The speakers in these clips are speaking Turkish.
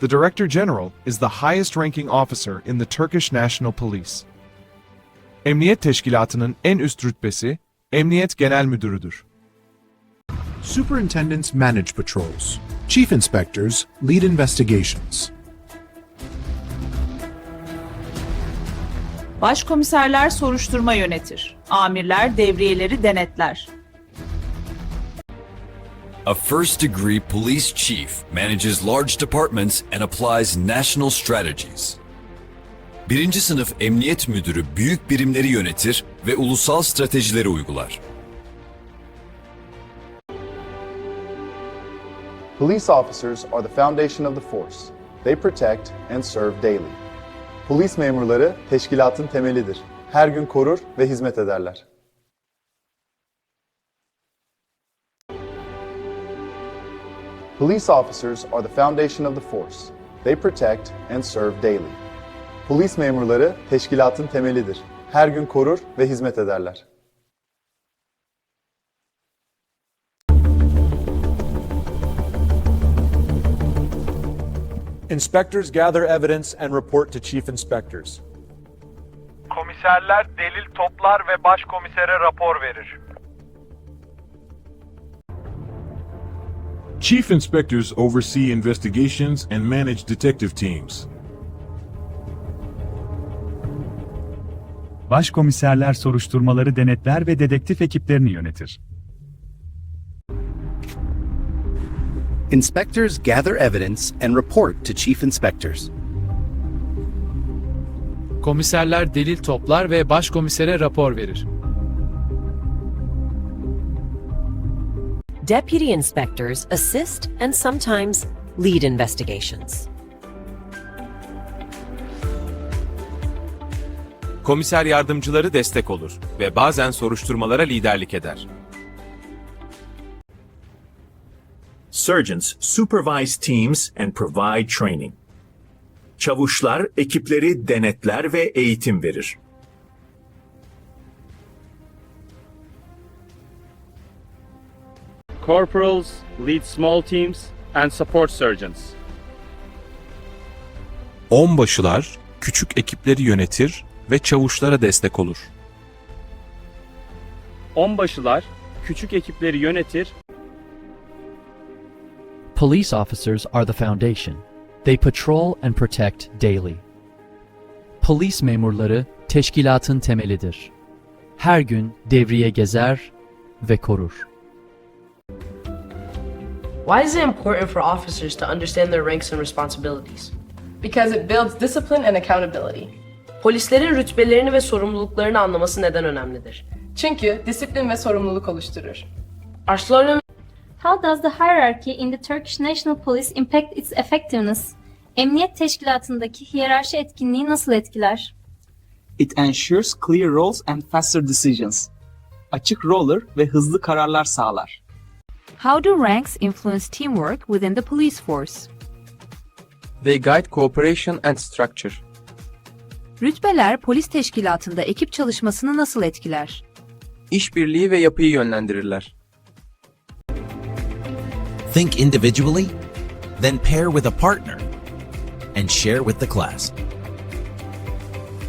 The Director General is the highest ranking officer in the Turkish National Police. Emniyet Teşkilatı'nın en üst rütbesi Emniyet Genel Müdürüdür. Superintendents manage patrols. Chief inspectors lead investigations. Başkomiserler soruşturma yönetir. Amirler devriyeleri denetler. A first degree police chief manages large departments and applies national strategies. Birinci sınıf emniyet müdürü büyük birimleri yönetir ve ulusal stratejileri uygular. Police officers are the foundation of the force. They protect and serve daily. Polis memurları teşkilatın temelidir. Her gün korur ve hizmet ederler. Police officers are the foundation of the force. They protect and serve daily. Polis memurları teşkilatın temelidir. Her gün korur ve hizmet ederler. Inspectors gather evidence and report to chief inspectors. Komiserler delil toplar ve başkomisere rapor verir. Chief inspectors oversee investigations and manage detective teams. Başkomiserler soruşturmaları denetler ve dedektif ekiplerini yönetir. Inspectors gather evidence and report to chief inspectors. Komiserler delil toplar ve başkomisere rapor verir. Deputy inspectors assist and sometimes lead investigations. Komiser yardımcıları destek olur ve bazen soruşturmalara liderlik eder. Surgeons supervise teams and provide training. Çavuşlar ekipleri denetler ve eğitim verir. Corporals lead small teams and support surgeons. Onbaşılar küçük ekipleri yönetir ve çavuşlara destek olur. Onbaşılar küçük ekipleri yönetir Police officers are the foundation. They patrol and protect daily. Polis memurları teşkilatın temelidir. Her gün devriye gezer ve korur. Why is it important for officers to understand their ranks and responsibilities? Because it builds discipline and accountability. Polislerin rütbelerini ve sorumluluklarını anlaması neden önemlidir? Çünkü disiplin ve sorumluluk oluşturur. Arslanlı How does the hierarchy in the Turkish National Police impact its effectiveness? Emniyet teşkilatındaki hiyerarşi etkinliği nasıl etkiler? It ensures clear roles and faster decisions. Açık roller ve hızlı kararlar sağlar. How do ranks influence teamwork within the police force? They guide cooperation and structure. Rütbeler polis teşkilatında ekip çalışmasını nasıl etkiler? İşbirliği ve yapıyı yönlendirirler. Think individually, then pair with a partner and share with the class.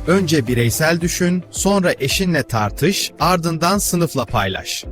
Önce bireysel düşün, sonra eşinle tartış, ardından sınıfla paylaş.